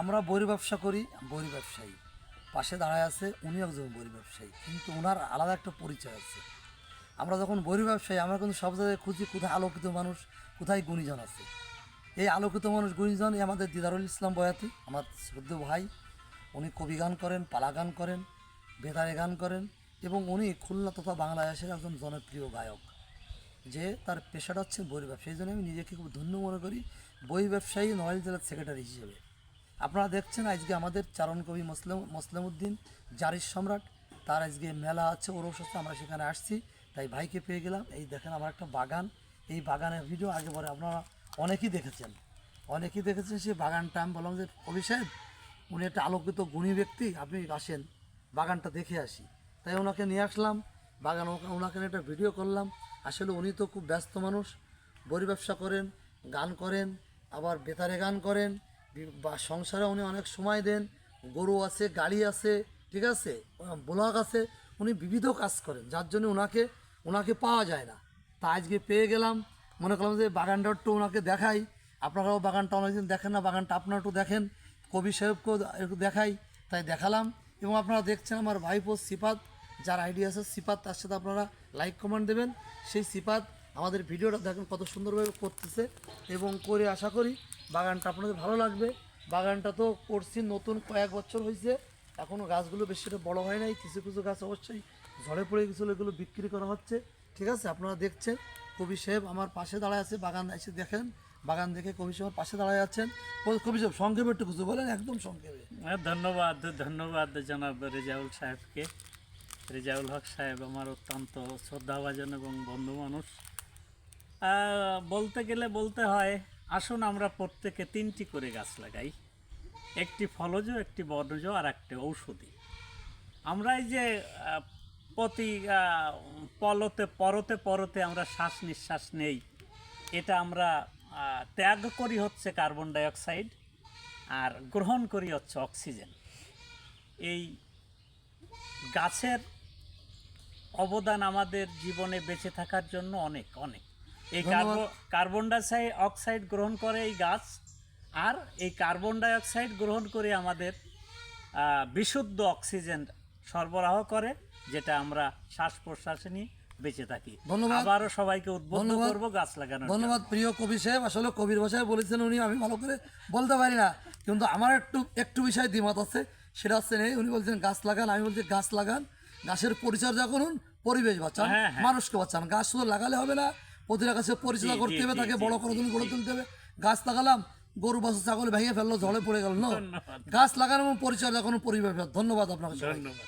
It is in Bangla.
আমরা বইয়ের ব্যবসা করি বইয়ের ব্যবসায়ী। পাশে দাঁড়ায় আছে উনি একজন বইয়ের ব্যবসায়ী, কিন্তু ওনার আলাদা একটা পরিচয় আছে। আমরা যখন বইয়ের ব্যবসায়ী, আমরা কিন্তু সব জায়গায় খুঁজি কোথায় আলোকিত মানুষ, কোথায় গুণীজন আছে। এই আলোকিত মানুষ গুণীজন, এই আমাদের দিদারুল ইসলাম বয়াতি, আমার শ্রদ্ধ ভাই, উনি কবি গান করেন, পালা গান করেন, বেতারে গান করেন, এবং উনি খুলনা তথা বাংলাদেশের একজন জনপ্রিয় গায়ক। যে তার পেশাটা হচ্ছে বই ব্যবসা এই জন্য আমি নিজেকে খুব ধন্য মনে করি বই ব্যবসায়ী নড়াইল জেলার সেক্রেটারি হিসেবে। আপনারা দেখছেন আজকে আমাদের চারণ কবি মুসলিম মুসলিম উদ্দিন জারির সম্রাট। তার আজকে মেলা আছে ওরস আছে আমরা সেখানে আসছি। তাই ভাইকে পেয়ে গেলাম। এই দেখেন আমার একটা বাগান। এই বাগানের ভিডিও আগে পরে আপনারা অনেকেই দেখেছেন। অনেকেই দেখেছেন সেই বাগানটা। আমি বললাম যে, কবি সাহেব, উনি একটা আলোকিত গুণী ব্যক্তি। আপনি আসেন, বাগানটা দেখে আসি। তাই ওনাকে নিয়ে আসলাম। বাগান ওনাকে একটা ভিডিও করলাম। আসলে উনি তো খুব ব্যস্ত মানুষ। বড়ি ব্যবসা করেন, গান করেন, আবার বেতারে গান করেন। বি- সংসারে উনি অনেক সময় দেন, গরু আছে, গাড়ি আছে, ঠিক আছে? ব্লক আছে, উনি বিবিধ কাজ করেন, যার জন্য ওনাকে ওনাকে পাওয়া যায় না। তা আজকে পেয়ে গেলাম, মনে করলাম যে বাগানটা একটু ওনাকে দেখাই। আপনারাও বাগানটা অনেকদিন দেখেন না, বাগানটা আপনারা একটু দেখেন। কবি সাহেবকেও একটু দেখাই, তাই দেখালাম। এবং আপনারা দেখছেন আমার ভাইপো সিপাত যার আইডিয়া আছে সিপাত তার সাথে আপনারা লাইক কমেন্ট দেবেন। সেই সিপাত আমাদের ভিডিওটা দেখেন কত সুন্দরভাবে করতেছে এবং করে আশা করি বাগানটা আপনাদের ভালো লাগবে। বাগানটা তো করছি নতুন কয়েক বছর হয়েছে এখনও গাছগুলো বেশি একটা বড় হয় নাই। কিছু কিছু গাছ অবশ্যই ঝড়ে পড়ে গেছিল এগুলো বিক্রি করা হচ্ছে। ঠিক আছে আপনারা দেখছেন কবি সাহেব আমার পাশে দাঁড়ায় আছে। বাগান এসে দেখেন বাগান দেখে কবি সাহেব পাশে দাঁড়ায় আছেন। কবি সাহেব সংক্ষেপে একটু কিছু বলেন একদম সংক্ষেপে। হ্যাঁ, ধন্যবাদ ধন্যবাদ জনাব রেজাউল সাহেবকে। রেজাউল হক সাহেব আমার অত্যন্ত শ্রদ্ধাভাজন এবং বন্ধু মানুষ। বলতে গেলে বলতে হয়, আসুন আমরা প্রত্যেকে তিনটি করে গাছ লাগাই। একটি ফলজ, একটি বনজ, আর একটি ঔষধি। আমরা এই যে প্রতি পলতে, পরতে পরতে আমরা শ্বাস নিঃশ্বাস নেই। এটা আমরা ত্যাগ করি হচ্ছে কার্বন ডাইঅক্সাইড, আর গ্রহণ করি হচ্ছে অক্সিজেন। এই গাছের অবদান আমাদের জীবনে বেঁচে থাকার জন্য অনেক অনেক। এই কার্বন কার্বন ডাইঅক্সাইড অক্সাইড গ্রহণ করে এই গাছ আর এই কার্বন ডাইঅক্সাইড গ্রহণ করে আমাদের বিশুদ্ধ অক্সিজেন সরবরাহ করে যেটা আমরা শ্বাস প্রশ্বাসে নিয়ে বেঁচে থাকি ধন্যবাদ। আবারও সবাইকে উদ্বুদ্ধ ধন্যবাদ। করব গাছ জন্য। ধন্যবাদ প্রিয় কবি সাহেব আসলে কবির ভাষায় বলেছেন উনি আমি ভালো করে বলতে পারি না কিন্তু আমার একটু একটু বিষয় দ্বিমত আছে সেটা হচ্ছে নেই উনি বলছেন গাছ লাগান আমি বলছি গাছ লাগান গাছের পরিচর্যা করুন পরিবেশ বাঁচান হ্যাঁ, হ্যাঁ। মানুষকে বাঁচান গাছ শুধু লাগালে হবে না প্রতিটা গাছে পরিচালনা করতে হবে তাকে বড় করে তুলে গড়ে তুলতে হবে। গাছ লাগালাম গরু বাছুর ছাগল ভেঙে ফেলল ঝড়ে পড়ে গেল না। গাছ লাগানো এবং পরিচর্যা কোনো পরিবেশ ধন্যবাদ আপনাকে ধন্যবাদ।